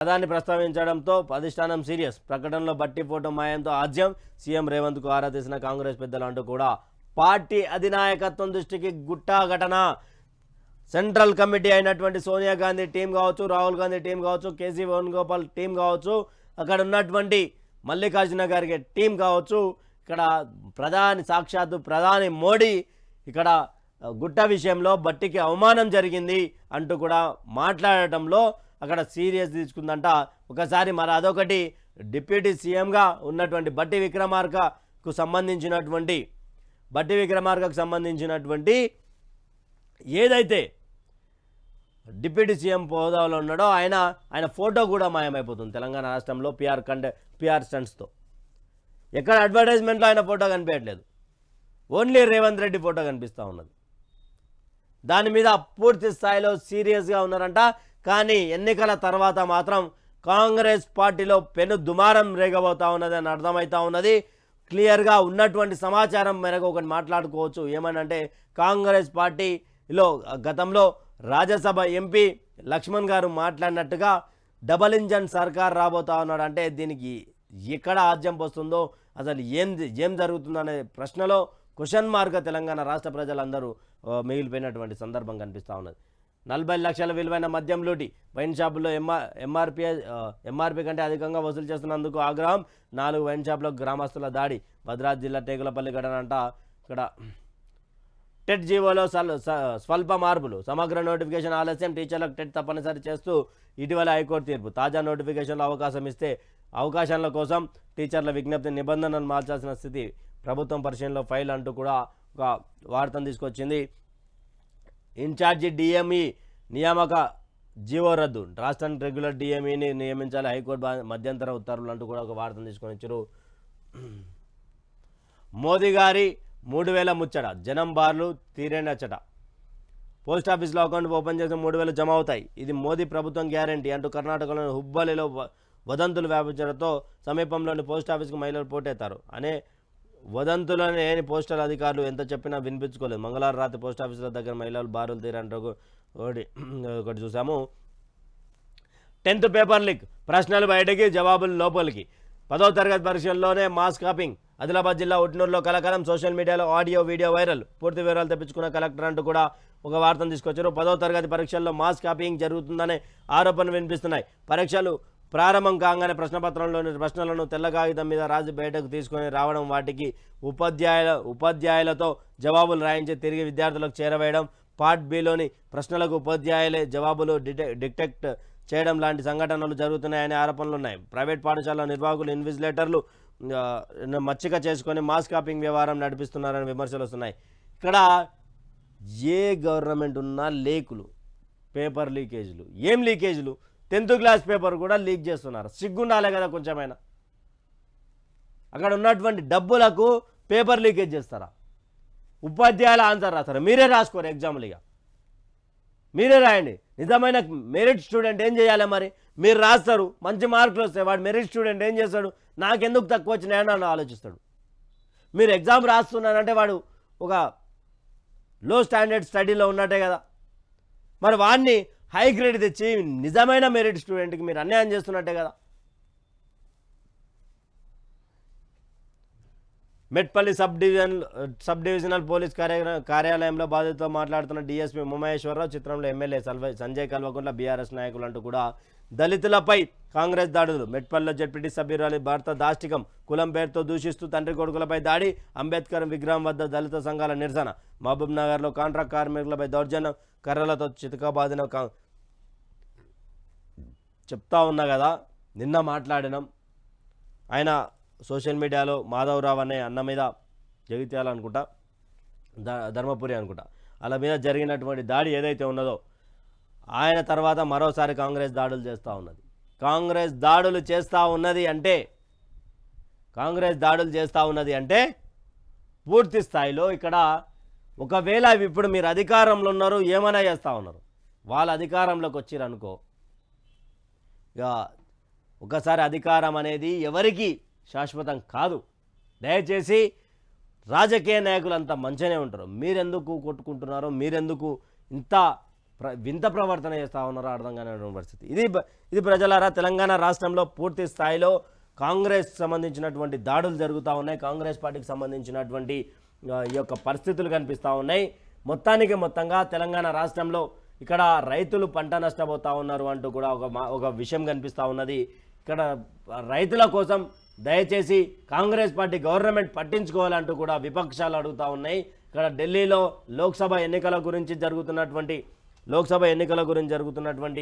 ప్రధాని ప్రస్తావించడంతో అధిష్టానం సీరియస్. ప్రకటనలో బట్టి ఫోటో మాయంతో ఆజ్యం సీఎం రేవంత్కు ఆరా తీసిన కాంగ్రెస్ పెద్దలు అంటూ కూడా పార్టీ అధినాయకత్వం దృష్టికి గుట్టా ఘటన. సెంట్రల్ కమిటీ అయినటువంటి సోనియా గాంధీ టీం కావచ్చు రాహుల్ గాంధీ టీం కావచ్చు కేసీ వేణుగోపాల్ టీం కావచ్చు అక్కడ ఉన్నటువంటి మల్లికార్జున గారికి టీం కావచ్చు ఇక్కడ ప్రధాని సాక్షాత్తు ప్రధాని మోడీ ఇక్కడ గుట్ట విషయంలో బట్టికి అవమానం జరిగింది అంటూ కూడా మాట్లాడటంలో అక్కడ సీరియస్ తీసుకుందంట. ఒకసారి మరి అదొకటి డిప్యూటీ సీఎంగా ఉన్నటువంటి బట్టి విక్రమార్కకు సంబంధించినటువంటి బట్టి విక్రమార్కకు సంబంధించినటువంటి ఏదైతే డిప్యూటీ సీఎం హోదాలో ఉన్నాడో ఆయన ఆయన ఫోటో కూడా మాయమైపోతుంది తెలంగాణ రాష్ట్రంలో పిఆర్ కంటే పిఆర్ స్టంట్స్తో. ఎక్కడ అడ్వర్టైజ్మెంట్లో ఆయన ఫోటో కనిపించట్లేదు. ఓన్లీ రేవంత్ రెడ్డి ఫోటో కనిపిస్తూ ఉన్నది. దాని మీద పూర్తి స్థాయిలో సీరియస్గా ఉన్నారంట. కానీ ఎన్నికల తర్వాత మాత్రం కాంగ్రెస్ పార్టీలో పెను దుమారం రేగబోతా ఉన్నది అని అర్థమవుతా ఉన్నది. క్లియర్గా ఉన్నటువంటి సమాచారం మేరకు ఒకటి మాట్లాడుకోవచ్చు. ఏమనంటే కాంగ్రెస్ పార్టీలో గతంలో రాజ్యసభ ఎంపీ లక్ష్మణ్ గారు మాట్లాడినట్టుగా డబల్ ఇంజన్ సర్కార్ రాబోతా ఉన్నాడు. అంటే దీనికి ఎక్కడ ఆద్యం వస్తుందో అసలు ఏం ఏం జరుగుతుందనే ప్రశ్నలో క్వశ్చన్ మార్గ తెలంగాణ రాష్ట్ర ప్రజలందరూ మిగిలిపోయినటువంటి సందర్భం కనిపిస్తూ ఉన్నది. నలభై లక్షల విలువైన మద్యం లూటి. వైన్ షాపుల్లో ఎంఆర్ ఎంఆర్పీ ఎంఆర్పీ కంటే అధికంగా వసూలు చేస్తున్నందుకు ఆగ్రహం. నాలుగు వైన్ షాపులో గ్రామస్తుల దాడి. భద్రాద్రి జిల్లా టేకులపల్లి ఘటన అంట. ఇక్కడ టెట్ జీవోలో సల్- స- స్వల్ప మార్పులు. సమగ్ర నోటిఫికేషన్ ఆలస్యం. టీచర్లకు టెట్ తప్పనిసరి చేస్తూ ఇటీవల హైకోర్టు తీర్పు. తాజా నోటిఫికేషన్లో అవకాశం ఇస్తే అవకాశాల కోసం టీచర్ల విజ్ఞప్తి నిబంధనలు మార్చాల్సిన స్థితి ప్రభుత్వం పరిశీలనలో ఫైల్ అంటూ కూడా ఒక వార్తను తీసుకొచ్చింది. ఇన్ఛార్జి డిఎంఈ నియామక జీవో రద్దు. రాష్ట్రానికి రెగ్యులర్ డిఎంఈని నియమించాలి. హైకోర్టు మధ్యంతర ఉత్తర్వులు అంటూ కూడా ఒక వార్తను తీసుకొని వచ్చారు మోదీ గారి మూడు వేల ముచ్చట. జనం బార్లు తీరేనచ్చట పోస్ట్ ఆఫీస్లో అకౌంట్ ఓపెన్ చేసిన మూడు వేలు జమ అవుతాయి. ఇది మోదీ ప్రభుత్వం గ్యారంటీ అంటూ కర్ణాటకలోని హుబ్బలిలో వ- వదంతులు వ్యాపించడంతో సమీపంలోని పోస్ట్ ఆఫీస్కి మహిళలు పోటెత్తారు. అనే వదంతులని లేని పోస్టల్ అధికారులు ఎంత చెప్పినా వినిపించుకోలేదు. మంగళవారం రాత్రి పోస్ట్ ఆఫీసుల దగ్గర మహిళలు బారులు తీరంటూ ఒకటి ఒకటి చూసాము. Tenth paper leak. ప్రశ్నలు బయటకి జవాబులు లోపలికి. పదో తరగతి పరీక్షల్లోనే మాస్ కాపింగ్. ఆదిలాబాద్ జిల్లా ఉట్నూరులో కలకలం సోషల్ మీడియాలో ఆడియో వీడియో వైరల్. పూర్తి వివరాలు తెప్పించుకున్న కలెక్టర్ అంటూ కూడా ఒక వార్తను తీసుకొచ్చారు. పదో తరగతి పరీక్షల్లో మాస్ కాపీయింగ్ జరుగుతుందనే ఆరోపణలు వినిపిస్తున్నాయి. పరీక్షలు ప్రారంభం కాగానే ప్రశ్నపత్రంలోని ప్రశ్నలను తెల్ల కాగితం మీద రాసి బయటకు తీసుకొని రావడం వాటికి ఉపాధ్యాయుల ఉపాధ్యాయులతో జవాబులు రాయించి తిరిగి విద్యార్థులకు చేరవేయడం పార్ట్ బిలోని ప్రశ్నలకు ఉపాధ్యాయులే జవాబులు డిటె డిటెక్ట్ చేయడం లాంటి సంఘటనలు జరుగుతున్నాయనే ఆరోపణలు ఉన్నాయి. ప్రైవేట్ పాఠశాల నిర్వాహకులు ఇన్విజిలేటర్లు మచ్చిక చేసుకొని మాస్ కాపింగ్ వ్యవహారం నడిపిస్తున్నారని విమర్శలు వస్తున్నాయి. ఇక్కడ ఏ గవర్నమెంట్ ఉన్నా లేకులు పేపర్ లీకేజీలు ఏం లీకేజీలు? టెన్త్ క్లాస్ పేపర్ కూడా లీక్ చేస్తున్నారు. సిగ్గుండాలే కదా కొంచెమైనా. అక్కడ ఉన్నటువంటి డబ్బులకు పేపర్ లీకేజ్ చేస్తారా? ఉపాధ్యాయుల ఆన్సర్ రాస్తారా? మీరే రాసుకోరు ఎగ్జామ్లు ఇక. మీరే రాయండి. నిజమైన మెరిట్ స్టూడెంట్ ఏం చేయాలి మరి? మీరు రాస్తారు. మంచి మార్కులు వస్తాయి. వాడు మెరిట్ స్టూడెంట్ ఏం చేస్తాడు? నాకెందుకు తక్కువ వచ్చినాయని అని ఆలోచిస్తాడు. మీరు ఎగ్జామ్ రాస్తున్నానంటే వాడు ఒక లో స్టాండర్డ్ స్టడీలో ఉన్నట్టే కదా. మరి వాడిని హై గ్రేడ్ తెచ్చి నిజమైన మెరిట్ స్టూడెంట్కి మీరు అన్యాయం చేస్తున్నట్టే కదా. Metpally sub division sub divisional police కార్య కార్యాలయంలో బాధితులతో మాట్లాడుతున్న డీఎస్పీ ఉమామేశ్వరరావు చిత్రంలో ఎమ్మెల్యే సల్వై సంజయ్ కల్వకుంట్ల బీఆర్ఎస్ నాయకులు అంటూ కూడా దళితులపై కాంగ్రెస్ దాడులు. మెట్పల్లిలో జడ్పీటీ సభ్యురాలి భారత దాష్టికం కులం పేరుతో దూషిస్తూ తండ్రి కొడుకులపై దాడి అంబేద్కర్ విగ్రహం వద్ద దళిత సంఘాల నిరసన. మహబూబ్ నగర్లో కాంట్రాక్ట్ కార్మికులపై దౌర్జన్యం కర్రలతో చితకబాదిన కా చెప్తా ఉన్నా కదా నిన్న మాట్లాడినాం. ఆయన సోషల్ మీడియాలో మాధవరావు అనే అన్న మీద జగిత్యాల అనుకుంటా ధర్మపురి అనుకుంటా వాళ్ళ మీద జరిగినటువంటి దాడి ఏదైతే ఉన్నదో ఆయన తర్వాత మరోసారి కాంగ్రెస్ దాడులు చేస్తూ ఉన్నది. కాంగ్రెస్ దాడులు చేస్తూ ఉన్నది అంటే కాంగ్రెస్ దాడులు చేస్తూ ఉన్నది అంటే పూర్తి స్థాయిలో ఇక్కడ ఒకవేళ ఇప్పుడు మీరు అధికారంలో ఉన్నారు ఏమైనా చేస్తూ ఉన్నారు. వాళ్ళ అధికారంలోకి వచ్చిరనుకో ఇక ఒకసారి అధికారం అనేది ఎవరికి శాశ్వతం కాదు. దయచేసి రాజకీయ నాయకులు అంత మంచిగానే ఉంటారు. మీరెందుకు కొట్టుకుంటున్నారో మీరెందుకు ఇంత ప్ర వింత ప్రవర్తన చేస్తూ ఉన్నారో అర్థం కాని పరిస్థితి. ఇది ఇది ప్రజలారా తెలంగాణ రాష్ట్రంలో పూర్తి స్థాయిలో కాంగ్రెస్ సంబంధించినటువంటి దాడులు జరుగుతూ ఉన్నాయి. కాంగ్రెస్ పార్టీకి సంబంధించినటువంటి ఈ యొక్క పరిస్థితులు కనిపిస్తూ ఉన్నాయి. మొత్తానికి మొత్తంగా తెలంగాణ రాష్ట్రంలో ఇక్కడ రైతులు పంట నష్టపోతూ ఉన్నారు అంటూ కూడా ఒక మా ఒక విషయం కనిపిస్తూ ఉన్నది. ఇక్కడ రైతుల కోసం దయచేసి కాంగ్రెస్ పార్టీ గవర్నమెంట్ పట్టించుకోవాలంటూ కూడా విపక్షాలు అడుగుతూ ఉన్నాయి. ఇక్కడ ఢిల్లీలో లోక్సభ ఎన్నికల గురించి జరుగుతున్నటువంటి లోక్సభ ఎన్నికల గురించి జరుగుతున్నటువంటి